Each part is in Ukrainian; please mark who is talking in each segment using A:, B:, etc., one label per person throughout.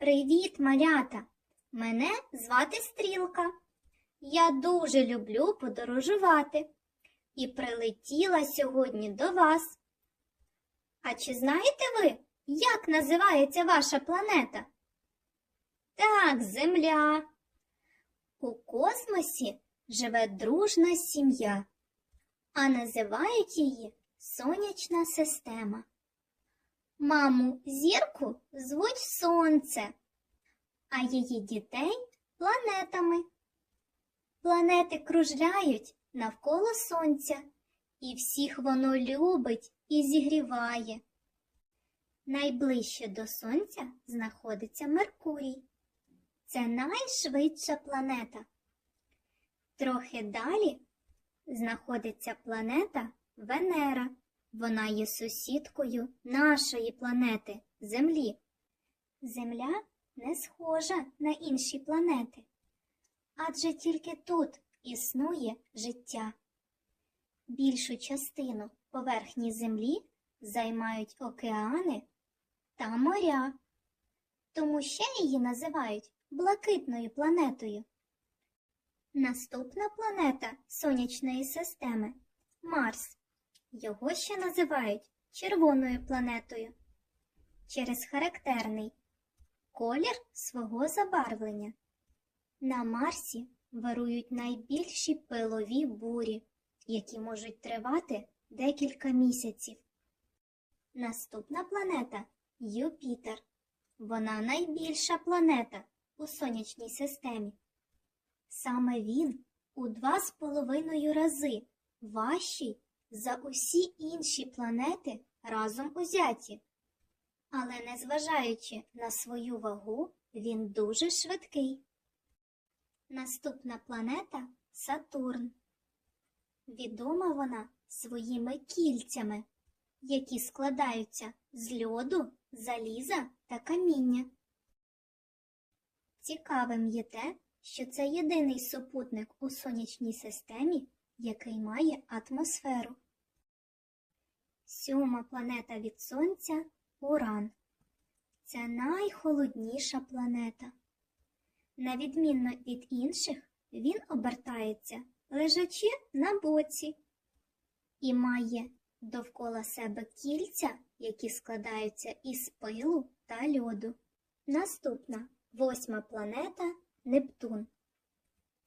A: Привіт, малята! Мене звати Стрілка. Я дуже люблю подорожувати і прилетіла сьогодні до вас. А чи знаєте ви, як називається ваша планета? Так, Земля. У космосі живе дружна сім'я, а називають її Сонячна система. Маму зірку звуть Сонце, а її дітей планетами. Планети кружляють навколо Сонця, і всіх воно любить і зігріває. Найближче до Сонця знаходиться Меркурій. Це найшвидша планета. Трохи далі знаходиться планета Венера. Вона є сусідкою нашої планети Землі. Земля не схожа на інші планети, адже тільки тут існує життя. Більшу частину поверхні Землі займають океани та моря, тому ще її називають блакитною планетою. Наступна планета Сонячної системи Марс. Його ще називають червоною планетою через характерний колір свого забарвлення. На Марсі вирують найбільші пилові бурі, які можуть тривати декілька місяців. Наступна планета Юпітер. Вона найбільша планета у сонячній системі. Саме він у два з половиною рази важчий за усі інші планети разом узяті. Але незважаючи на свою вагу, він дуже швидкий. Наступна планета Сатурн. Відома вона своїми кільцями, які складаються з льоду, заліза та каміння. Цікавим є те, що це єдиний супутник у сонячній системі, який має атмосферу. Сьома планета від Сонця Уран. Це найхолодніша планета. На відмінно від інших, він обертається, лежачи на боці, і має довкола себе кільця, які складаються із пилу та льоду. Наступна восьма планета Нептун.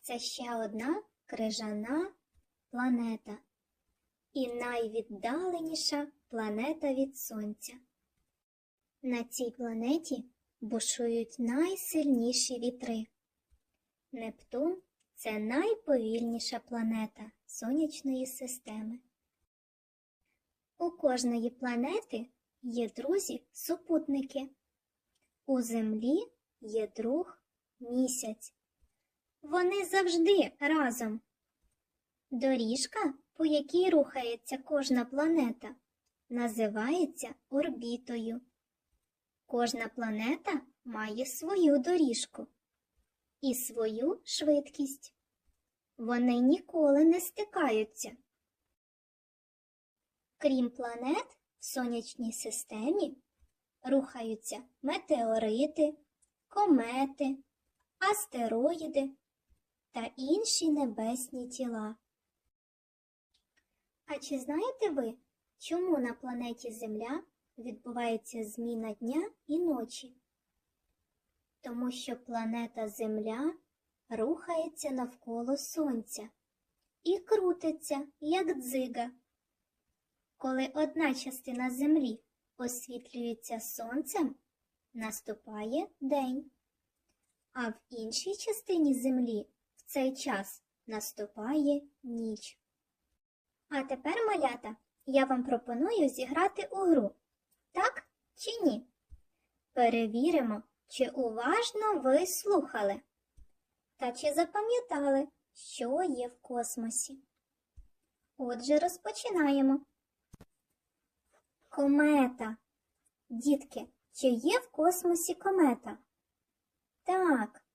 A: Це ще одна крижана планета і найвіддаленіша планета від Сонця. На цій планеті бушують найсильніші вітри. Нептун це найповільніша планета сонячної системи. У кожної планети є друзі-супутники. У Землі є друг місяць. Вони завжди разом. Доріжка, по якій рухається кожна планета, називається орбітою. Кожна планета має свою доріжку і свою швидкість. Вони ніколи не стикаються. Крім планет, в сонячній системі рухаються метеорити, комети, астероїди та інші небесні тіла. А чи знаєте ви, чому на планеті Земля відбувається зміна дня і ночі? Тому що планета Земля рухається навколо Сонця і крутиться, як дзига. Коли одна частина Землі освітлюється сонцем, наступає день, а в іншій частині Землі в цей час наступає ніч. А тепер, малята, я вам пропоную зіграти у гру. Так чи ні? Перевіримо, чи уважно ви слухали та чи запам'ятали, що є в космосі. Отже, розпочинаємо. Комета. Дітки, чи є в космосі комета? Так,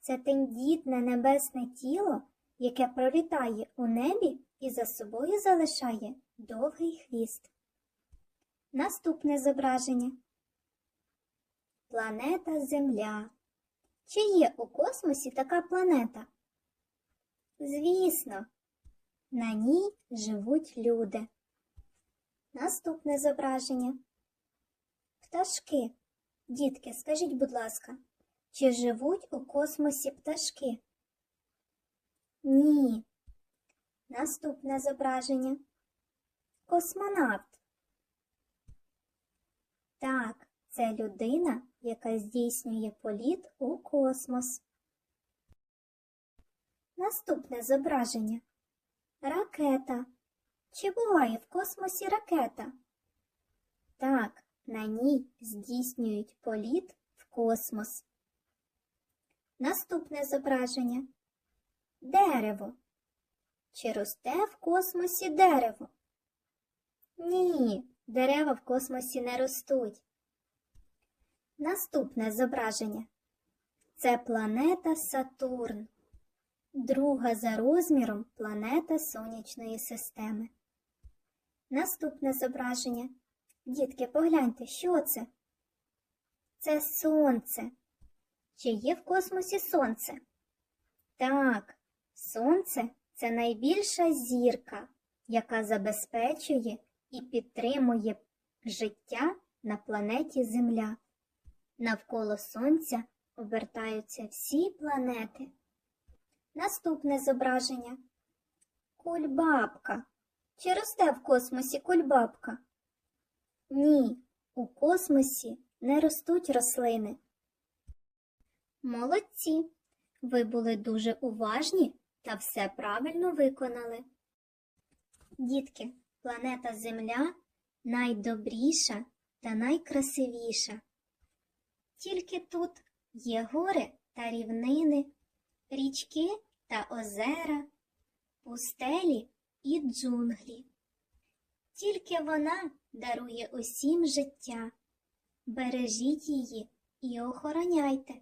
A: це тендітне небесне тіло, яке пролітає у небі і за собою залишає довгий хвіст. Наступне зображення. планета Земля. Чи є у космосі така планета? Звісно, на ній живуть люди. Наступне зображення. Пташки. Дітки, скажіть, будь ласка, чи живуть у космосі пташки? Ні. Наступне зображення. Космонавт. Так, це людина, яка здійснює політ у космос. Наступне зображення. Ракета. Чи буває в космосі ракета? Так, на ній здійснюють політ в космос. Наступне зображення. Дерево. Чи росте в космосі дерево? Ні, дерева в космосі не ростуть. Наступне зображення. Це планета Сатурн, друга за розміром планета Сонячної системи. Наступне зображення. Дітки, погляньте, що це? Це сонце. Чи є в космосі сонце? Так, сонце це найбільша зірка, яка забезпечує і підтримує життя на планеті Земля. Навколо Сонця обертаються всі планети. Наступне зображення. Кульбабка. Чи росте в космосі кульбабка? Ні, у космосі не ростуть рослини. Молодці! Ви були дуже уважні та все правильно виконали. Дітки, планета Земля найдобріша та найкрасивіша. Тільки тут є гори та рівнини, річки та озера, пустелі і джунглі. Тільки вона дарує усім життя. Бережіть її і охороняйте.